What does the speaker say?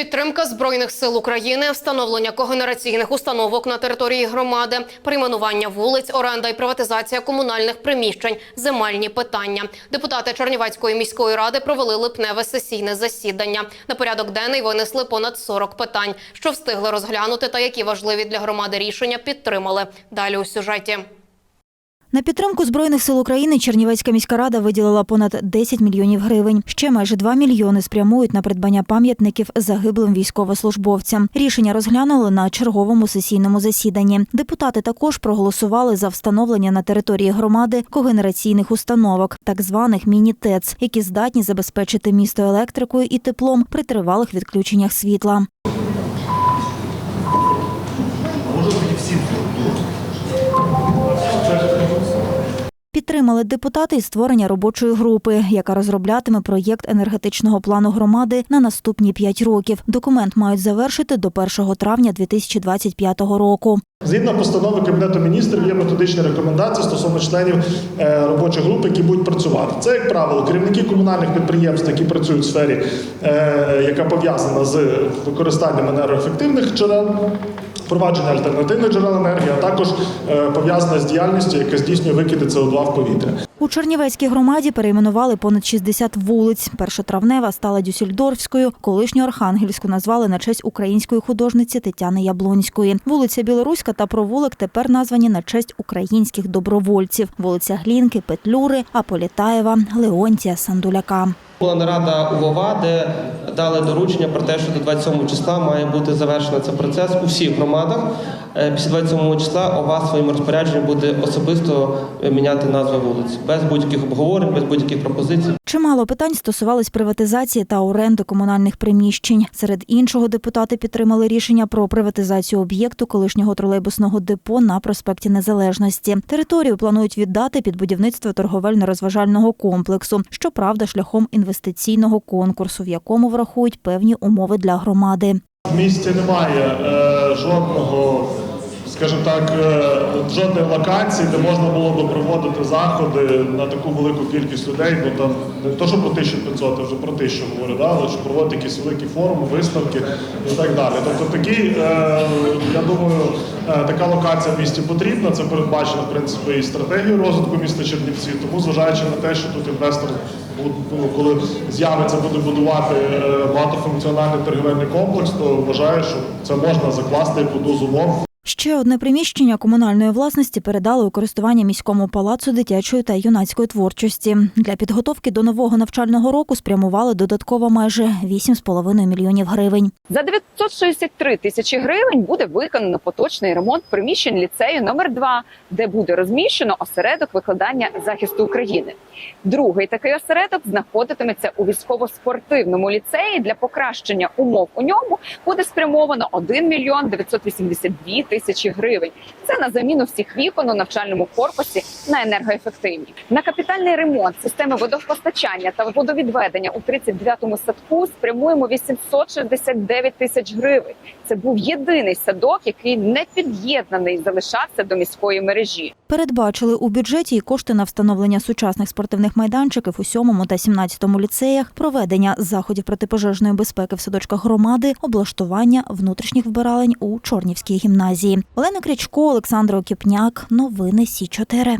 Підтримка збройних сил України, встановлення когенераційних установок на території громади, перейменування вулиць, оренда і приватизація комунальних приміщень, земельні питання. Депутати Чернівецької міської ради провели липневе сесійне засідання. На порядок денний винесли понад 40 питань, що встигли розглянути та які важливі для громади рішення підтримали. Далі у сюжеті. На підтримку збройних сил України Чернівецька міська рада виділила понад 10 мільйонів гривень. Ще майже 2 мільйони спрямують на придбання пам'ятників загиблим військовослужбовцям. Рішення розглянули на черговому сесійному засіданні. Депутати також проголосували за встановлення на території громади когенераційних установок, так званих міні-ТЕЦ, які здатні забезпечити місто електрикою і теплом при тривалих відключеннях світла. Підтримали депутати і створення робочої групи, яка розроблятиме проєкт енергетичного плану громади на наступні п'ять років. Документ мають завершити до 1 травня 2025 року. Згідно постанови Кабінету міністрів є методичні рекомендації стосовно членів е, робочих груп, які будуть працювати. Це, як правило, керівники комунальних підприємств, які працюють в сфері, е, яка пов'язана з використанням енергоефективних джерел, впровадження альтернативних джерел енергії, а також пов'язане пов'язана з діяльністю, яка здійснює викиди СО2 в повітря. У Чернівецькій громаді перейменували понад 60 вулиць. Першотравнева стала Дюссельдорфською, колишню Архангельську назвали на честь української художниці Тетяни Яблонської. Вулиця Білоруська та провулок тепер названі на честь українських добровольців. Вулиця Глінки, Петлюри, Аполітаєва, Леонтія, Сандуляка. Була нарада у ВОВА, де дали доручення про те, що до 27 числа має бути завершений цей процес у всіх громадах. Е, Після 27 числа ОВА своїм розпорядженням буде особисто е, міняти назви вулиць без будь-яких обговорень, без будь-яких пропозицій. Чимало питань стосувались приватизації та оренди комунальних приміщень. Серед іншого депутати підтримали рішення про приватизацію об'єкту колишнього тролейбусного депо на проспекті Незалежності. Територію планують віддати під будівництво торговельно-розважального комплексу, щоправда, шляхом інвестиційного конкурсу, в якому врахують певні умови для громади. В місті немає е, жодного, скажімо так, е, жодної локації, де можна було би проводити заходи на таку велику кількість людей. Ну там не то, що про 1500, а вже про 1000 говорю, да? але що проводити якісь великі форуми, виставки і так далі. Тобто такі, е, я думаю, е, така локація в місті потрібна. Це передбачено в принципі і стратегією розвитку міста Чернівці. Тому зважаючи на те, що тут інвестор ну, коли з'явиться, буде будувати багатофункціональний торгівельний комплекс, то вважаю, що це можна закласти під умов. Ще одне приміщення комунальної власності передали у користування міському палацу дитячої та юнацької творчості. Для підготовки до нового навчального року спрямували додатково майже 8,5 мільйонів гривень. За 963 тисячі гривень буде виконано поточний ремонт приміщень ліцею номер 2 де буде розміщено осередок викладання захисту України. Другий такий осередок знаходитиметься у військово-спортивному ліцеї. Для покращення умов у ньому буде спрямовано 1 мільйон 982 тисячі гривень. Це на заміну всіх вікон у навчальному корпусі на енергоефективні. На капітальний ремонт системи водопостачання та водовідведення у 39-му садку спрямуємо 869 тисяч гривень. Це був єдиний садок, який не під'єднаний залишався до міської мережі. Передбачили у бюджеті і кошти на встановлення сучасних спортивних майданчиків у 7 та 17 ліцеях, проведення заходів протипожежної безпеки в садочках громади, облаштування внутрішніх вбиралень у Чорнівській гімназії. Олена Крячко, Олександр Окіпняк. Новини Сі 4